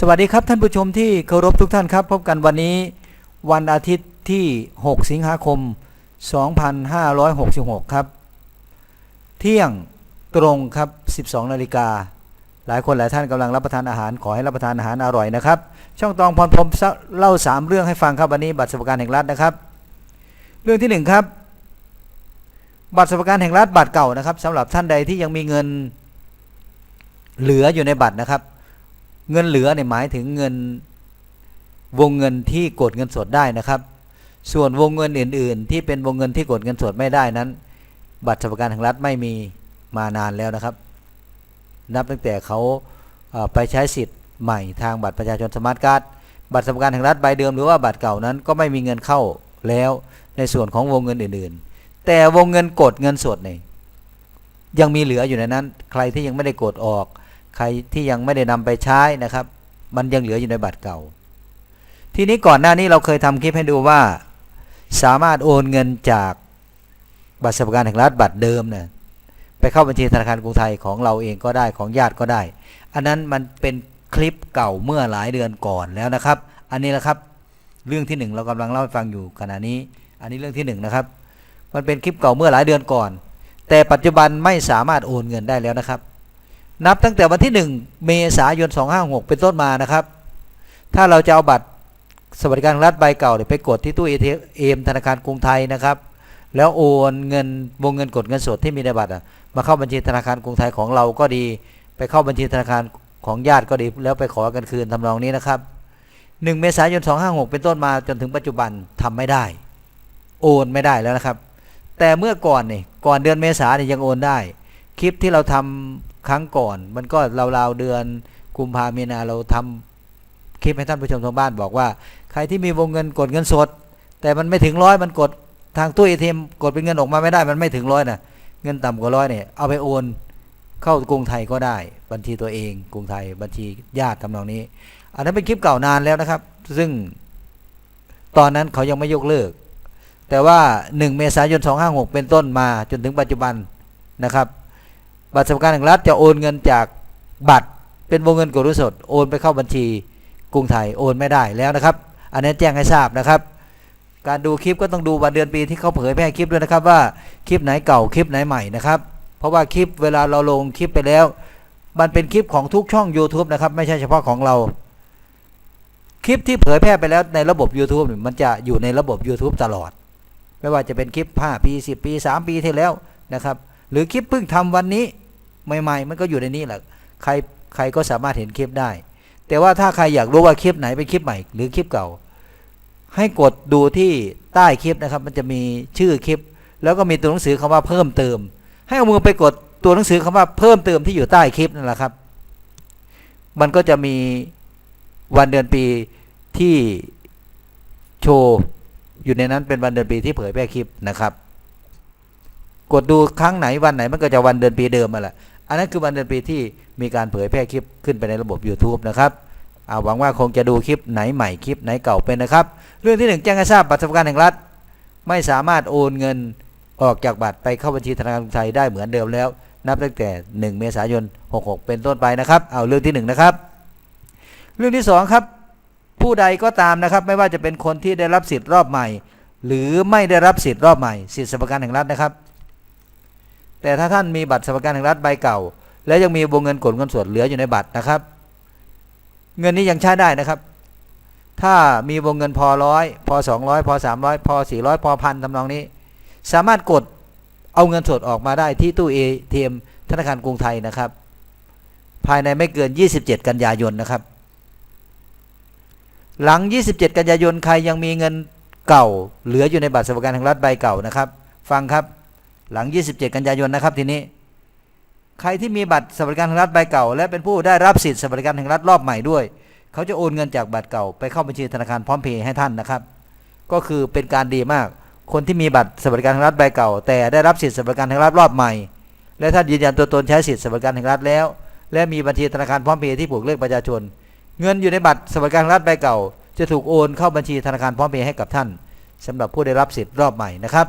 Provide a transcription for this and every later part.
สวัสดีครับท่านผู้ชมที่เคารพทุกท่านครับ พบกันวันนี้ วันอาทิตย์ที่ 6 สิงหาคม 2566 ครับ เที่ยงตรงครับ 12 นาฬิกา หลายคนหลายท่านกำลังรับประทานอาหารขอให้รับประทานอาหารอร่อยนะครับ ช่องตองพรพรมเล่า 3 เรื่องให้ฟังครับวันนี้บัตรสวัสดิการแห่งรัฐนะครับ เรื่องที่ 1 ครับ บัตรสวัสดิการแห่งรัฐบัตรเก่านะครับสำหรับท่านใดที่ยังมีเงินเหลืออยู่ในบัตรนะครับ เงินเหลือเนี่ยหมายถึงเงินวงเงินที่กดเงินสดได้นะครับ ส่วนวงเงินอื่น ๆ ที่เป็นวงเงินที่กดเงินสดไม่ได้นั้น บัตรสวัสดิการแห่งรัฐไม่มีมานานแล้วนะครับ นับตั้งแต่เขาเอ่อไปใช้สิทธิ์ใหม่ทางบัตรประชาชนสมาร์ทการ์ดบัตรสวัสดิการแห่งรัฐใบเดิมหรือว่าบัตรเก่านั้นก็ไม่มีเงินเข้าแล้วในส่วนของวงเงินอื่น ๆ แต่วงเงินกดเงินสดเนี่ยยังมีเหลืออยู่ในนั้น ใครที่ยังไม่ได้กดออก ใครที่ยังไม่ได้นำไปใช้นะครับ มันยังเหลืออยู่ในบัตรเก่า ทีนี้ก่อนหน้านี้เราเคยทำคลิปให้ดูว่า สามารถโอนเงินจากบัตรสวัสดิการแห่งรัฐบัตรเดิมเนี่ยไปเข้าบัญชีธนาคารกรุงไทยของเราเองก็ได้ของญาติก็ได้ อันนั้นมันเป็นคลิปเก่าเมื่อหลายเดือนก่อนแล้วนะครับ อันนี้แหละครับ เรื่องที่หนึ่งเรากำลังเล่าให้ฟังอยู่ขณะนี้ อันนี้เรื่องที่หนึ่งนะครับ มันเป็นคลิปเก่าเมื่อหลายเดือนก่อน แต่ปัจจุบันไม่สามารถโอนเงินได้แล้วนะครับ นับตั้งแต่วันที่ 1 เมษายน 256 เป็นต้นมานะครับ ถ้าเราจะเอาบัตรสวัสดิการรัฐใบเก่าเนี่ยไปกดที่ตู้เอเอ็มธนาคารกรุงไทยนะครับ แล้วโอนเงินวงเงินกดเงินสดที่มีในบัตรมาเข้าบัญชีธนาคารกรุงไทยของเราก็ดี ไปเข้าบัญชีธนาคารของญาติก็ดี แล้วไปขอกันคืนทำนองนี้นะครับ 1 เมษายน 256 เป็นต้นมาจนถึงปัจจุบันทำไม่ได้ โอนไม่ได้แล้วนะครับ แต่เมื่อก่อนนี่ก่อนเดือนเมษาเนี่ยยังโอนได้ คลิปที่เราทำครั้งก่อน มันก็ราวๆเดือนกุมภามีนาเราทำคลิปให้ท่านผู้ชมทางบ้านบอกว่า ใครที่มีวงเงินกดเงินสด แต่มันไม่ถึงร้อยมันกดทางตู้เอทีเอ็มกดเป็นเงินออกมาไม่ได้มันไม่ถึงร้อยนะเงินต่ำกว่าร้อยเนี่ยเอาไปโอนเข้ากรุงไทยก็ได้ บัญชีตัวเอง กรุงไทยบัญชีญาติทำนองนี้ อันนั้นเป็นคลิปเก่านานแล้วนะครับ ซึ่งตอนนั้นเขายังไม่ยกเลิก แต่ว่า 1 เมษายน 256 เป็นต้นมาจนถึงปัจจุบันนะครับ บัตรสวัสดิการแห่งรัฐจะโอนเงินจากบัตรเป็นวงเงินกดรู้สดโอนไปเข้าบัญชีกรุงไทยโอนไม่ได้แล้วนะครับ อันนี้แจ้งให้ทราบนะครับ การดูคลิปก็ต้องดูวันเดือนปีที่เขาเผยแพร่คลิปด้วยนะครับว่าคลิปไหนเก่าคลิปไหนใหม่นะครับ เพราะว่าคลิปเวลาเราลงคลิปไปแล้ว มันเป็นคลิปของทุกช่อง YouTube นะครับไม่ใช่เฉพาะของเรา คลิปที่เผยแพร่ไปแล้วในระบบ YouTube มันจะอยู่ในระบบ YouTube ตลอด ไม่ว่าจะเป็นคลิป5ปี10 ปี 3 ปีที่แล้วนะครับ หรือคลิปเพิ่งทำวันนี้ใหม่ๆ มันก็อยู่ในนี้แหละใครใครก็สามารถเห็นคลิปได้ แต่ว่าถ้าใครอยากรู้ว่าคลิปไหนเป็นคลิปใหม่ หรือคลิปเก่า ให้กดดูที่ใต้คลิปนะครับ มันจะมีชื่อคลิป แล้วก็มีตัวหนังสือคำว่าเพิ่มเติม ให้เอามือไปกดตัวหนังสือคำว่าเพิ่มเติมที่อยู่ใต้คลิปนั่นแหละครับ มันก็จะมีวันเดือนปีที่โชว์อยู่ในนั้นเป็นวันเดือนปีที่เผยแพร่คลิปนะครับ กดดูครั้งไหนวันไหนมันก็จะวันเดือนปีเดิมมาแหละอันนั้นคือวันเดือนปีที่มีการเผยแพร่คลิปขึ้นไปในระบบ YouTube นะครับเอาหวังว่าคงจะดูคลิปไหนใหม่คลิปไหนเก่าเป็นนะครับ เรื่องที่หนึ่งแจ้งให้ทราบบัตรสวัสดิการแห่งรัฐ ไม่สามารถโอนเงินออกจากบัตรไปเข้าบัญชีธนาคารกรุงไทยได้เหมือนเดิมแล้ว นับตั้งแต่ 1 เมษายน 66 เป็นต้นไปนะครับ เอาเรื่องที่ 1 นะครับ เรื่องที่ 2 ครับ ผู้ใดก็ตามนะครับ ไม่ว่าจะเป็นคนที่ได้รับสิทธิ์รอบใหม่ หรือไม่ได้รับสิทธิ์รอบใหม่ สิทธิสวัสดิการแห่งรัฐนะครับ แต่ถ้าท่านมีบัตรสวัสดิการแห่งรัฐใบเก่า และยังมีวงเงินกดเงินสดเหลืออยู่ในบัตรนะครับ เงินนี้ยังใช้ได้นะครับ ถ้ามีวงเงินพอร้อยพอสองร้อยพอสามร้อยพอสี่ร้อยพอพันทำนองนี้ สามารถกดเอาเงินสดออกมาได้ที่ตู้ ATM ธนาคารกรุงไทยนะครับ ภายในไม่เกิน 27 กันยายนนะครับ หลัง 27 กันยายนใครยังมีเงินเก่า เหลืออยู่ในบัตรสวัสดิการแห่งรัฐใบเก่านะครับ ฟังครับ หลัง 27 กันยายนนะครับทีนี้ ใครที่มีบัตรสวัสดิการแห่งรัฐใบเก่า และเป็นผู้ได้รับสิทธิสวัสดิการแห่งรัฐรอบใหม่ด้วย เขาจะโอนเงินจากบัตรเก่า ไปเข้าบัญชีธนาคารพร้อมเพย์ให้ท่านนะครับ ก็คือเป็นการดีมาก คนที่มีบัตรสวัสดิการแห่งรัฐใบเก่า แต่ได้รับสิทธิสวัสดิการแห่งรัฐรอบใหม่ และท่านยืนยันตัวตนใช้สิทธิสวัสดิการแห่งรัฐแล้ว และมีบัญชีธนาคารพร้อมเพย์ที่ผูกเลขประชาชน เงินอยู่ในบัตรสวัสดิการแห่งรัฐใบเก่า จะถูกโอนเข้าบัญชีธนาคารพร้อมเพย์ให้กับท่านสำหรับผู้ได้รับสิทธิ์รอบใหม่นะครับ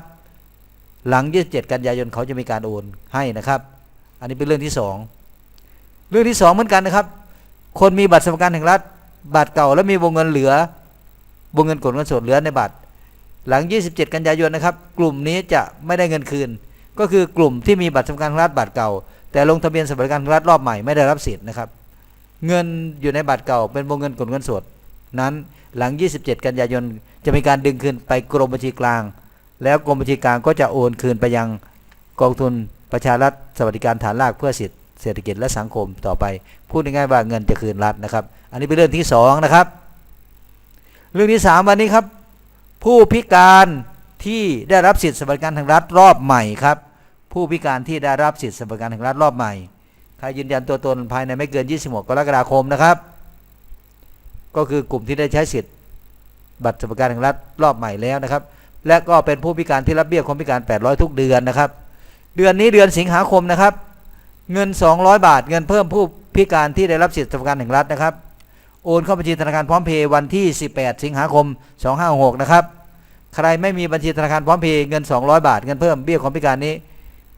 หลัง 27 กันยายนเขาจะมีการโอนให้นะครับ อันนี้เป็นเรื่องที่สองเรื่องที่สองเหมือนกันนะครับ คนมีบัตรสวัสดิการแห่งรัฐ บัตรเก่าแล้วมีวงเงินเหลือ วงเงินกดเงินสดเหลือในบัตร หลัง 27 กันยายนนะครับ กลุ่มนี้จะไม่ได้เงินคืน ก็คือกลุ่มที่มีบัตรสำคัญรัฐบัตรเก่า แต่ลงทะเบียนสวัสดิการแห่งรัฐรอบใหม่ไม่ได้รับสิทธิ์นะครับ เงินอยู่ในบัตรเก่า เป็นวงเงินกดเงินสดนั้นหลัง 27 กันยายนจะมีการดึงคืนไปกรมบัญชีกลาง แล้วกรมบัญชีกลางก็จะโอนคืนไปยังกองทุนประชารัฐสวัสดิการฐานรากเพื่อสิทธิเศรษฐกิจและสังคมต่อไป พูดง่ายๆว่าเงินจะคืนรัฐนะครับ อันนี้เป็นเรื่องที่สองนะครับ เรื่องที่สามวันนี้ครับ ผู้พิการที่ได้รับสิทธิสวัสดิการทางรัฐรอบใหม่ครับ ผู้พิการที่ได้รับสิทธิสวัสดิการทางรัฐรอบใหม่ใครยืนยันตัวตนภายในไม่เกิน 26 กรกฎาคมนะครับ ก็คือกลุ่มที่ได้ใช้สิทธิบัตรสวัสดิการแห่งรัฐรอบใหม่แล้วนะครับ และก็เป็นผู้พิการที่รับเบี้ยคนพิการ 800 ทุกเดือนนะครับ เดือนนี้เดือนสิงหาคมนะครับ เงิน 200 บาท เงินเพิ่มผู้พิการที่ได้รับสิทธิสวัสดิการแห่งรัฐนะครับ โอนเข้าบัญชีธนาคารพร้อมเพย์วันที่ 18 สิงหาคม 256 นะครับ ใครไม่มีบัญชีธนาคารพร้อมเพย์เงิน 200 บาท เงินเพิ่มเบี้ยคนพิการนี้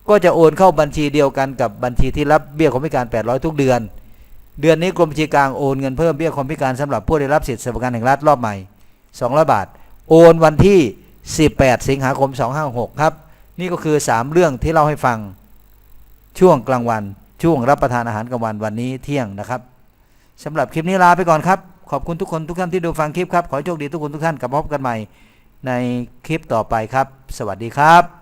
ก็จะโอนเข้าบัญชีเดียวกันกับบัญชีที่รับเบี้ยคนพิการ 800 ทุกเดือน เดือนนี้กรมบัญชีกลางโอนเงินเพิ่มเบี้ยคนพิการสำหรับผู้ได้รับสิทธิสวัสดิการแห่งรัฐรอบใหม่ 200 บาท โอนวันที่ 18 สิงหาคม 256 ครับ นี่ก็คือ 3 เรื่องที่เล่าให้ฟังช่วงกลางวัน ช่วงรับประทานอาหารกลางวันวันนี้เที่ยงนะครับสำหรับคลิปนี้ลาไปก่อนครับ ขอบคุณทุกคนทุกท่านที่ดูฟังคลิปครับ ขอให้โชคดีทุกคนทุกท่านกลับพบกันใหม่ในคลิปต่อไปครับ สวัสดีครับ